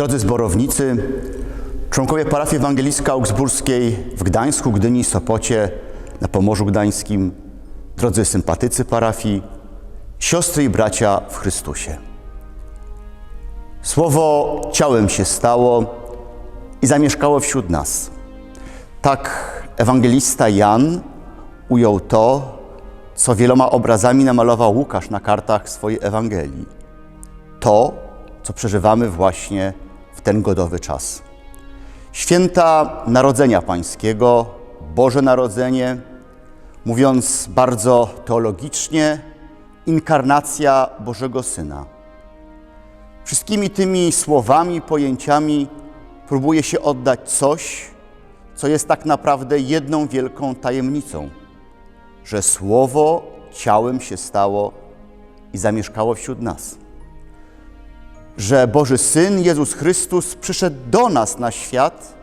Drodzy zborownicy, członkowie parafii ewangelicka augsburskiej w Gdańsku, Gdyni, Sopocie, na Pomorzu Gdańskim, drodzy sympatycy parafii, siostry i bracia w Chrystusie. Słowo ciałem się stało i zamieszkało wśród nas. Tak ewangelista Jan ujął to, co wieloma obrazami namalował Łukasz na kartach swojej Ewangelii. To, co przeżywamy właśnie ten godowy czas. Święta Narodzenia Pańskiego, Boże Narodzenie, mówiąc bardzo teologicznie, inkarnacja Bożego Syna. Wszystkimi tymi słowami, pojęciami próbuje się oddać coś, co jest tak naprawdę jedną wielką tajemnicą, że Słowo ciałem się stało i zamieszkało wśród nas. Że Boży Syn Jezus Chrystus przyszedł do nas na świat,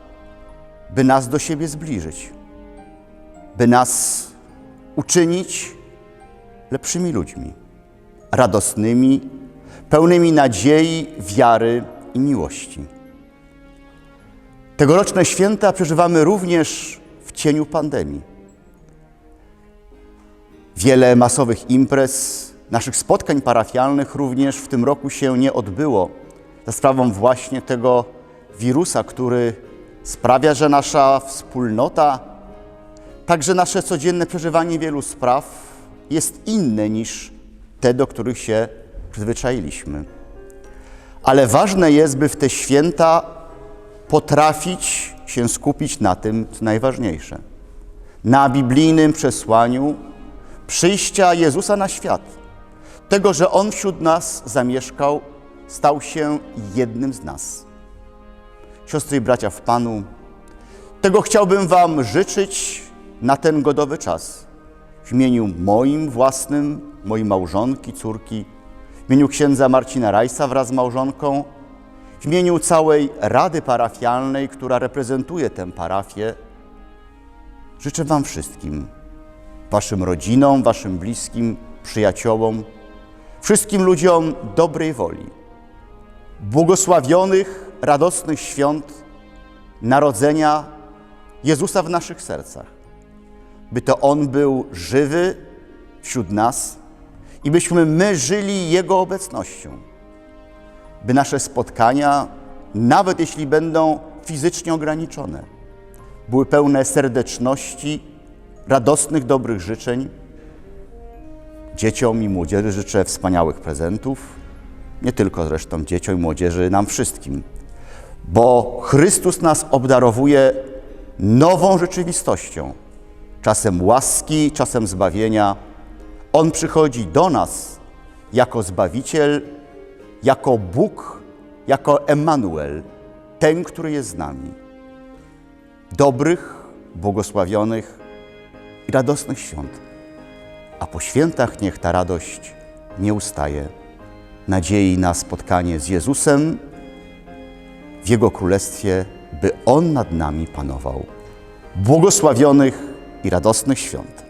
by nas do siebie zbliżyć, by nas uczynić lepszymi ludźmi, radosnymi, pełnymi nadziei, wiary i miłości. Tegoroczne święta przeżywamy również w cieniu pandemii. Wiele masowych imprez, naszych spotkań parafialnych również w tym roku się nie odbyło za sprawą właśnie tego wirusa, który sprawia, że nasza wspólnota, także nasze codzienne przeżywanie wielu spraw jest inne niż te, do których się przyzwyczailiśmy. Ale ważne jest, by w te święta potrafić się skupić na tym, co najważniejsze. Na biblijnym przesłaniu przyjścia Jezusa na świat. Tego, że On wśród nas zamieszkał, stał się jednym z nas. Siostry i bracia w Panu, tego chciałbym Wam życzyć na ten godowy czas. W imieniu moim własnym, mojej małżonki, córki, w imieniu księdza Marcina Rajsa wraz z małżonką, w imieniu całej Rady Parafialnej, która reprezentuje tę parafię, życzę Wam wszystkim, Waszym rodzinom, Waszym bliskim, przyjaciołom, wszystkim ludziom dobrej woli, błogosławionych, radosnych świąt narodzenia Jezusa w naszych sercach, by to On był żywy wśród nas i byśmy my żyli Jego obecnością by nasze spotkania, nawet jeśli będą fizycznie ograniczone, były pełne serdeczności, radosnych, dobrych życzeń. Dzieciom i młodzieży życzę wspaniałych prezentów, nie tylko zresztą dzieciom i młodzieży, nam wszystkim, bo Chrystus nas obdarowuje nową rzeczywistością, czasem łaski, czasem zbawienia. On przychodzi do nas jako Zbawiciel, jako Bóg, jako Emmanuel, ten, który jest z nami. Dobrych, błogosławionych i radosnych świąt. A po świętach niech ta radość nie ustaje. Nadziei na spotkanie z Jezusem w Jego Królestwie, by On nad nami panował. Błogosławionych i radosnych świąt.